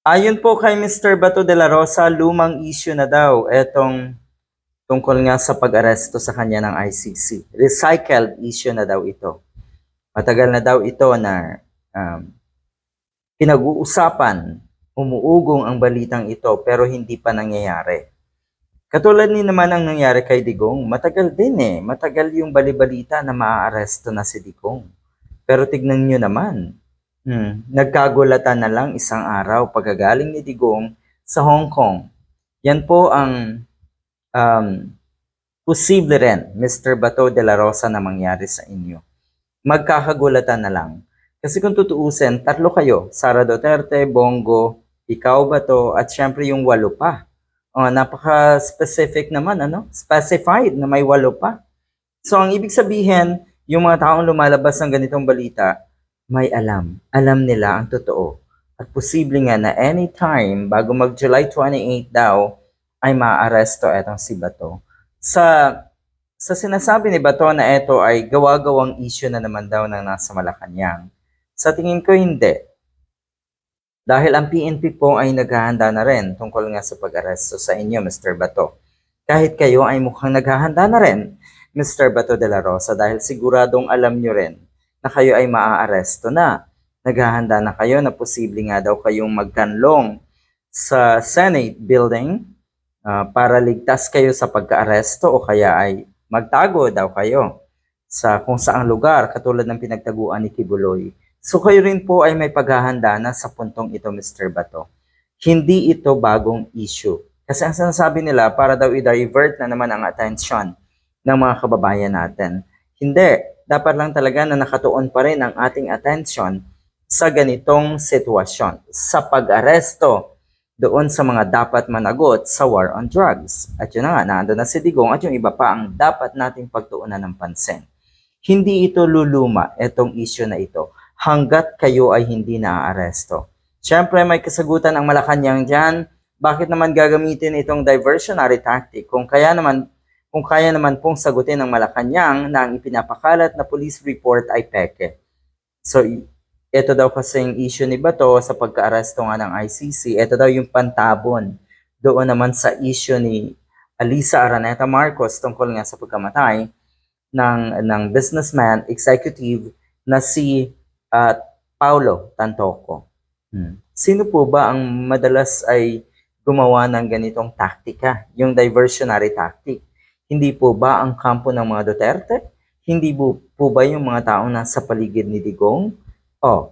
Ayon po kay Mr. Bato de la Rosa, lumang issue na daw etong tungkol nga sa pag-aresto sa kanya ng ICC. Recycled issue na daw ito. Matagal na daw ito na um, pinag-uusapan, umuugong ang balitang ito pero hindi pa nangyayari. Katulad ni naman ang nangyari kay Digong, matagal din eh. Matagal yung balibalita na maaaresto na si Digong. Pero tignan nyo naman, hmm, nagkagulatan na lang isang araw pagkagaling ni Digong sa Hong Kong. Yan po ang um, posible rin, Mr. Bato de la Rosa, na mangyari sa inyo. Magkakagulatan na lang. Kasi kung tutuusin, tatlo kayo, Sara Duterte, Bongo, ikaw Bato, at syempre yung walo pa. Oh, napaka-specific naman, ano? Specified na may walo pa. So, ang ibig sabihin, yung mga taong lumalabas ng ganitong balita, may alam. Alam nila ang totoo. At posible nga na anytime, bago mag-July 28 daw, ay maaaresto etong si Bato. Sa sa sinasabi ni Bato na ito ay gawa-gawang issue na naman daw ng nasa Malacanang. Sa tingin ko hindi. Dahil ang PNP po ay naghahanda na rin tungkol nga sa pag-aresto sa inyo, Mr. Bato. Kahit kayo ay mukhang naghahanda na rin, Mr. Bato de la Rosa, dahil siguradong alam nyo rin na kayo ay maaaresto na. Naghahanda na kayo na posible nga daw kayong magkanlong sa Senate building ah, para ligtas kayo sa pagka-aresto o kaya ay magtago daw kayo sa kung saang lugar katulad ng pinagtaguan ni Kibuloy. So kayo rin po ay may paghahanda na sa puntong ito, Mr. Bato. Hindi ito bagong issue. Kasi ang sinasabi nila para daw i-divert na naman ang attention ng mga kababayan natin. Hindi. Dapat lang talaga na nakatuon pa rin ang ating attention sa ganitong sitwasyon. Sa pag-aresto doon sa mga dapat managot sa war on drugs. At yun na nga, naandun na si Digong at yung iba pa ang dapat nating pagtuunan ng pansin. Hindi ito luluma, itong issue na ito, hanggat kayo ay hindi naaaresto. Siyempre, may kasagutan ang Malacanang dyan. Bakit naman gagamitin itong diversionary tactic kung kaya naman kung kaya naman pong sagutin ng Malacanang na ang ipinapakalat na police report ay peke. So, ito daw kasing issue ni Bato sa pagka-aresto nga ng ICC. Ito daw yung pantabon doon naman sa issue ni Alisa Araneta Marcos tungkol nga sa pagkamatay ng, ng businessman, executive na si ah, Paulo Tantoco. Hmm. Sino po ba ang madalas ay gumawa ng ganitong taktika, yung diversionary tactic? Hindi po ba ang kampo ng mga Duterte? Hindi po, ba yung mga taong nasa paligid ni Digong? Oh,